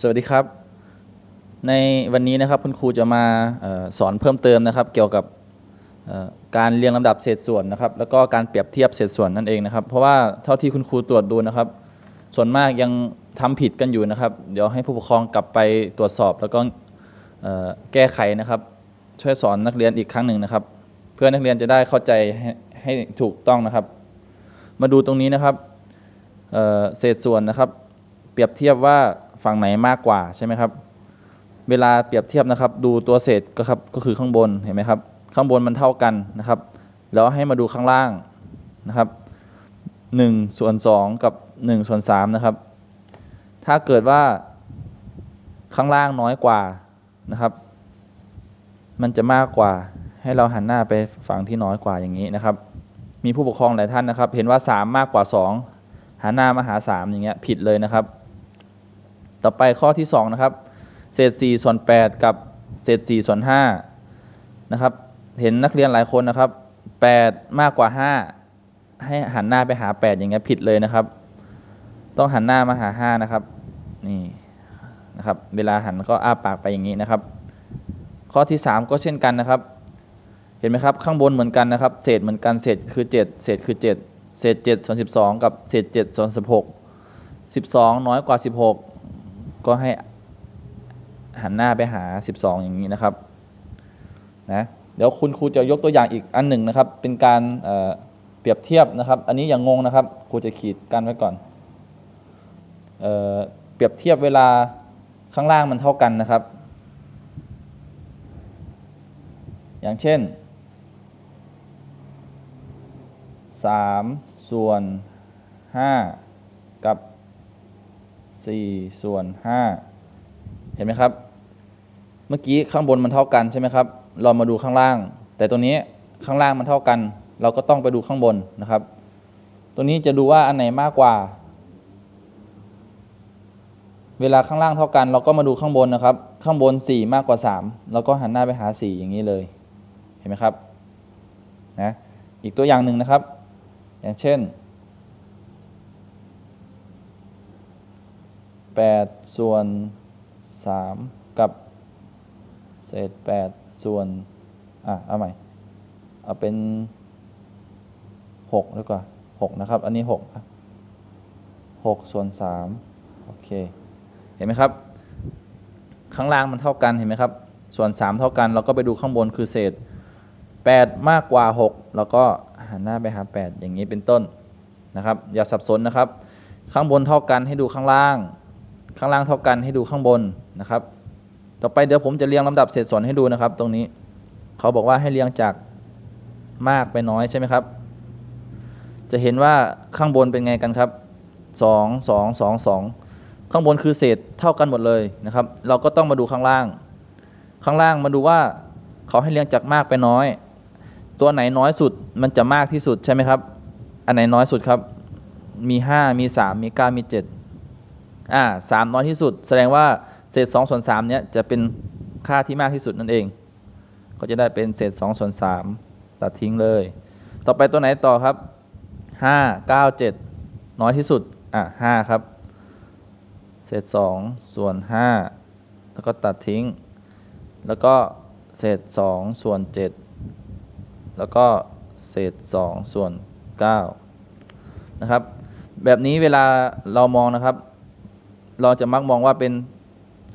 สวัสดีครับ ในวันนี้นะครับคุณครูจะมาออสอนเพิ่มเติมนะครับ เกี่ยวกับการเรียงลำดับเศษส่วนนะครับ แล้วก็การเปรียบเทียบเศษส่วนนั่นเองนะครับ เพราะว่าเท่าที่คุณครูตรวจดูนะครับ ส่วนมากยังทำผิดกันอยู่นะครับ เดี๋ยวให้ผู้ปกครองกลับไปตรวจสอบ แล้วก็แก้ไขนะครับ ช่วยสอนนักเรียนอีกครั้งหนึ่งนะครับ เพื่อนักเรียนจะได้เข้าใจให้ให้ถูกต้องนะครับ มาดูตรงนี้นะครับเศษส่วนนะครับ เปรียบเทียบว่า ฝั่งไหนมากกว่าใช่ไหมครับ เวลาเปรียบเทียบนะครับ ดูตัวเศษก็ครับก็คือข้างบนเห็นไหมครับ ข้างบนมันเท่ากันนะครับ แล้วให้มาดูข้างล่างนะครับหนึ่งส่วนสองกับหนึ่งส่วนสามนะครับ ถ้าเกิดว่าข้างล่างน้อยกว่านะครับ มันจะมากกว่า ให้เราหันหน้าไปฝั่งที่น้อยกว่าอย่างนี้นะครับ มีผู้ปกครองหลายท่านนะครับ เห็นว่าสามมากกว่าสองหันหน้ามาหาสามอย่างเงี้ยผิดเลยนะครับ ต่อไปข้อที่สองนะครับ เศษ4ส่วน8กับเศษ4ส่วน5นะครับ เห็นนักเรียนหลายคนนะครับ 8 มากกว่า 5 ให้หันหน้าไปหา 8 อย่างเงี้ยผิดเลยนะครับ ต้องหันหน้ามาหา 5 นะครับ นี่นะครับ เวลาหันก็อ้าปากไปอย่างนี้นะครับ ข้อที่ 3 ก็เช่นกันนะครับ เห็นไหมครับ ข้างบนเหมือนกันนะครับ เศษเหมือนกัน เศษคือ 7 เศษคือ 7 เศษ7ส่วน12 กับเศษ7ส่วน16 12 น้อยกว่า 16 ก็ให้หันหน้าไปหา 12 อย่างนี้นะครับนะเดี๋ยวคุณครูจะยกตัวอย่างอีกอันหนึ่งนะครับ เป็นการเเปรียบเทียบนะครับ อันนี้อย่างงงนะครับครูจะขีดกันไว้ก่อนเอ่อเปรียบเทียบเวลาข้างล่างมันเท่ากันนะครับ อย่างเช่น3ส่วน5กับ 4 ส่วน 5 เห็นไหมครับ เมื่อกี้ข้างบนมันเท่ากันใช่ไหมครับ เรามาดูข้างล่าง แต่ตัวนี้ข้างล่างมันเท่ากัน เราก็ต้องไปดูข้างบนนะครับ ตัวนี้จะดูว่าอันไหนมากกว่า เวลาข้างล่างเท่ากัน เราก็มาดูข้างบนนะครับ ข้างบนสี่มากกว่าสามเราก็หันหน้าไปหาสี่อย่างนี้เลย เห็นไหมครับ นะ อีกตัวอย่างหนึ่งนะครับ อย่างเช่น แปดส่วนสามกับ เศษแปดส่วน อะ เอาใหม่ เอาเป็นหกแล้วกว่าหกนะครับ อันนี้หกหกส่วนสามโอเค เห็นไหมครับ ข้างล่างมันเท่ากัน เห็นไหมครับ ส่วนสามเท่ากัน เราก็ไปดูข้างบนคือเศษแปดมากกว่าหกเราก็หันหน้าไปหาแปดอย่างนี้เป็นต้นนะครับ อย่าสับสนนะครับ ข้างบนเท่ากันให้ดูข้างล่าง ข้างล่างเท่ากันให้ดูข้างบนนะครับ ต่อไปเดี๋ยวผมจะเรียงลำดับเศษส่วนให้ดูนะครับ ตรงนี้เขาบอกว่าให้เรียงจากมากไปน้อยใช่ไหมครับ จะเห็นว่าข้างบนเป็นไงกันครับสองสองสองสองข้างบนคือเศษเท่ากันหมดเลยนะครับ เราก็ต้องมาดูข้างล่าง ข้างล่างมาดูว่าเขาให้เรียงจากมากไปน้อย ตัวไหนน้อยสุดมันจะมากที่สุดใช่ไหมครับ อันไหนน้อยสุดครับ มีห้ามีสามมีเก้ามีเจ็ด อ่าสามน้อยที่สุด แสดงว่าเศษสองส่วนสามเนี้ยจะเป็นค่าที่มากที่สุดนั่นเอง ก็จะได้เป็นเศษสองส่วนสามตัดทิ้งเลย ต่อไปตัวไหนต่อครับห้าเก้าเจ็ดน้อยที่สุด อะห้าครับ เศษสองส่วนห้าแล้วก็ตัดทิ้ง แล้วก็เศษสองส่วนเจ็ดแล้วก็เศษสองส่วนเก้านะครับ แบบนี้เวลาเรามองนะครับ เราจะมักมองว่าเป็น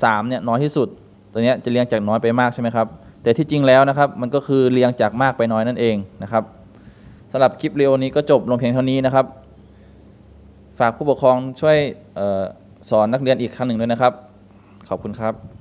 สามเนี่ยน้อยที่สุด ตัวเนี้ยจะเรียงจากน้อยไปมากใช่ไหมครับ แต่ที่จริงแล้วนะครับ มันก็คือเรียงจากมากไปน้อยนั่นเองนะครับสำหรับคลิปเรียวนี้ก็จบลงเพียงเท่านี้นะครับ ฝากผู้ปกครองช่วยออสอนนักเรียนอีกครั้งหนึ่งด้วยนะครับ ขอบคุณครับ